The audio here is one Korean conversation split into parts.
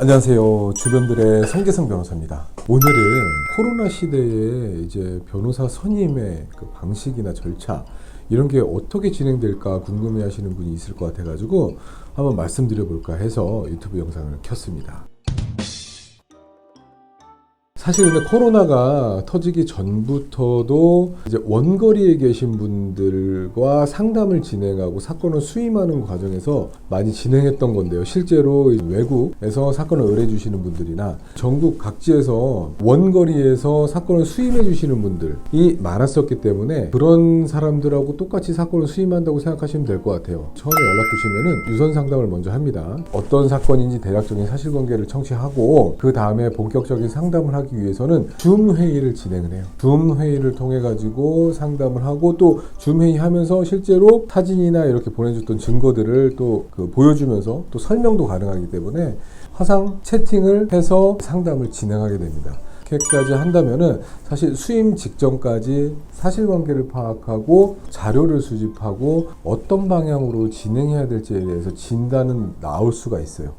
안녕하세요. 주변들의 성계성 변호사입니다. 오늘은 코로나 시대에 이제 변호사 선임의 그 방식이나 절차 이런 게 어떻게 진행될까 궁금해 하시는 분이 있을 것 같아가지고 한번 말씀드려 볼까 해서 유튜브 영상을 켰습니다. 사실 근데 코로나가 터지기 전부터도 이제 원거리에 계신 분들과 상담을 진행하고 사건을 수임하는 과정에서 많이 진행했던 건데요. 실제로 외국에서 사건을 의뢰해 주시는 분들이나 전국 각지에서 원거리에서 사건을 수임해 주시는 분들이 많았었기 때문에 그런 사람들하고 똑같이 사건을 수임한다고 생각하시면 될 것 같아요. 처음에 연락 주시면은 유선 상담을 먼저 합니다. 어떤 사건인지 대략적인 사실관계를 청취하고 그 다음에 본격적인 상담을 하기 위해서는 줌 회의를 진행을 해요. 줌 회의를 통해 가지고 상담을 하고 또 줌 회의 하면서 실제로 사진이나 이렇게 보내줬던 증거들을 또 그 보여주면서 또 설명도 가능하기 때문에 화상 채팅을 해서 상담을 진행하게 됩니다. 이렇게까지 한다면은 사실 수임 직전까지 사실관계를 파악하고 자료를 수집하고 어떤 방향으로 진행해야 될지에 대해서 진단은 나올 수가 있어요.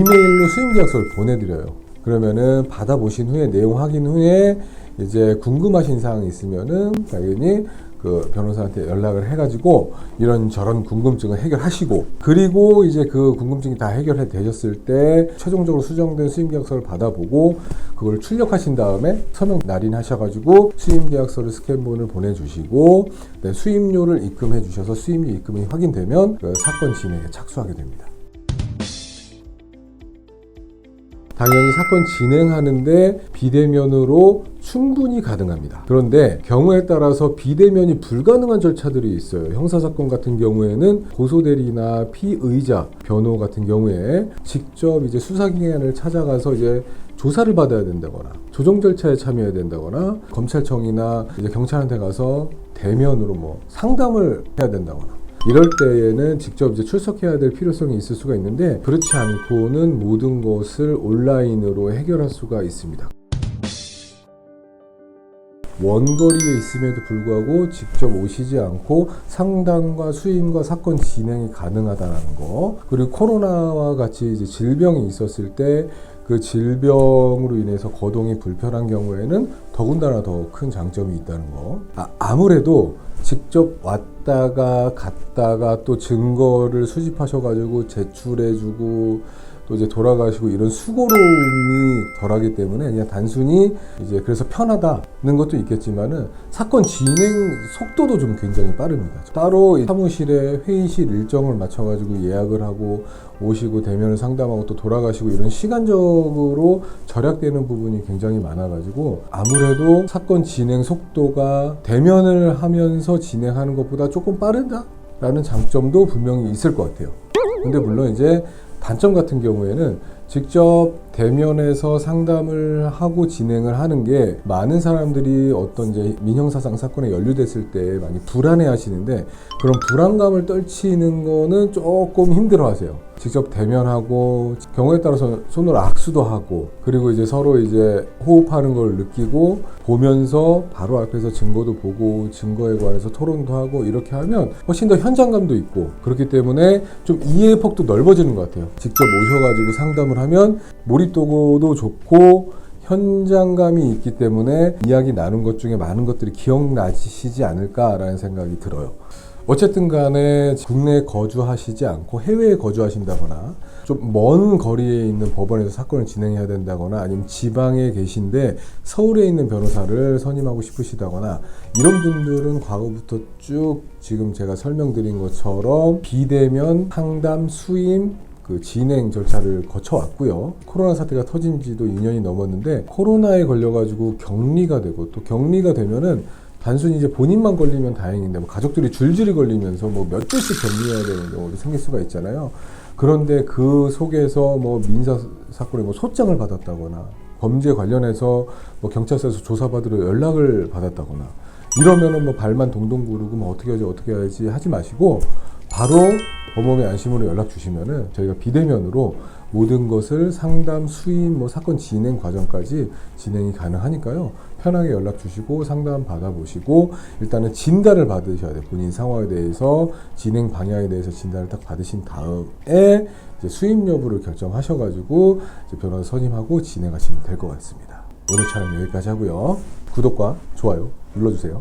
이메일로 수임 계약서를 보내드려요. 그러면은 받아보신 후에 내용 확인 후에 이제 궁금하신 사항이 있으면은 당연히 그 변호사한테 연락을 해가지고 이런 저런 궁금증을 해결하시고 그리고 이제 그 궁금증이 다 해결해 되셨을 때 최종적으로 수정된 수임 계약서를 받아보고 그걸 출력하신 다음에 서명 날인하셔가지고 수임 계약서를 스캔본을 보내주시고 네, 수임료를 입금해 주셔서 수임료 입금이 확인되면 그 사건 진행에 착수하게 됩니다. 당연히 사건 진행하는데 비대면으로 충분히 가능합니다. 그런데 경우에 따라서 비대면이 불가능한 절차들이 있어요. 형사사건 같은 경우에는 고소대리나 피의자, 변호 같은 경우에 직접 이제 수사기관을 찾아가서 이제 조사를 받아야 된다거나 조정 절차에 참여해야 된다거나 검찰청이나 이제 경찰한테 가서 대면으로 뭐 상담을 해야 된다거나 이럴 때에는 직접 이제 출석해야 될 필요성이 있을 수가 있는데 그렇지 않고는 모든 것을 온라인으로 해결할 수가 있습니다. 원거리에 있음에도 불구하고 직접 오시지 않고 상담과 수임과 사건 진행이 가능하다는 거. 그리고 코로나와 같이 이제 질병이 있었을 때그 질병으로 인해서 거동이 불편한 경우에는 더군다나 더 큰 장점이 있다는 거. 아, 아무래도 직접 왔다가 갔다가 또 증거를 수집하셔가지고 제출해주고 또 이제 돌아가시고 이런 수고로움이 덜하기 때문에 그냥 단순히 이제 그래서 편하다는 것도 있겠지만은 사건 진행 속도도 좀 굉장히 빠릅니다. 따로 이 사무실에 회의실 일정을 맞춰가지고 예약을 하고 오시고 대면을 상담하고 또 돌아가시고 이런 시간적으로 절약되는 부분이 굉장히 많아가지고 아무래도 사건 진행 속도가 대면을 하면서 진행하는 것보다 조금 빠르다 라는 장점도 분명히 있을 것 같아요. 근데 물론 이제 단점 같은 경우에는 직접 대면에서 상담을 하고 진행을 하는 게 많은 사람들이 어떤 이제 민형사상 사건에 연루됐을 때 많이 불안해 하시는데 그런 불안감을 떨치는 거는 조금 힘들어 하세요. 직접 대면하고 경우에 따라서 손으로 악수도 하고 그리고 이제 서로 이제 호흡하는 걸 느끼고 보면서 바로 앞에서 증거도 보고 증거에 관해서 토론도 하고 이렇게 하면 훨씬 더 현장감도 있고 그렇기 때문에 좀 이해의 폭도 넓어지는 것 같아요. 직접 오셔가지고 상담을 하면 몰입 도도 좋고 현장감이 있기 때문에 이야기 나눈 것 중에 많은 것들이 기억나시지 않을까라는 생각이 들어요. 어쨌든 간에 국내에 거주하시지 않고 해외에 거주하신다거나 좀 먼 거리에 있는 법원에서 사건을 진행해야 된다거나 아니면 지방에 계신데 서울에 있는 변호사를 선임하고 싶으시다거나 이런 분들은 과거부터 쭉 지금 제가 설명드린 것처럼 비대면 상담 수임 그 진행 절차를 거쳐왔고요. 코로나 사태가 터진 지도 2년이 넘었는데 코로나에 걸려가지고 격리가 되고 또 격리가 되면은 단순히 이제 본인만 걸리면 다행인데 뭐 가족들이 줄줄이 걸리면서 뭐 몇 주씩 격리해야 되는 경우도 생길 수가 있잖아요. 그런데 그 속에서 뭐 민사 사건에 뭐 소장을 받았다거나 범죄 관련해서 뭐 경찰서에서 조사받으러 연락을 받았다거나 이러면은 뭐 발만 동동 구르고 뭐 어떻게 하지 어떻게 해야지 하지 마시고 바로 법원의 안심으로 연락 주시면은 저희가 비대면으로 모든 것을 상담, 수임, 뭐 사건 진행 과정까지 진행이 가능하니까요. 편하게 연락 주시고 상담 받아보시고 일단은 진단을 받으셔야 돼요. 본인 상황에 대해서 진행 방향에 대해서 진단을 딱 받으신 다음에 이제 수임 여부를 결정하셔가지고 변호사 선임하고 진행하시면 될 것 같습니다. 오늘 촬영 여기까지 하고요. 구독과 좋아요 눌러주세요.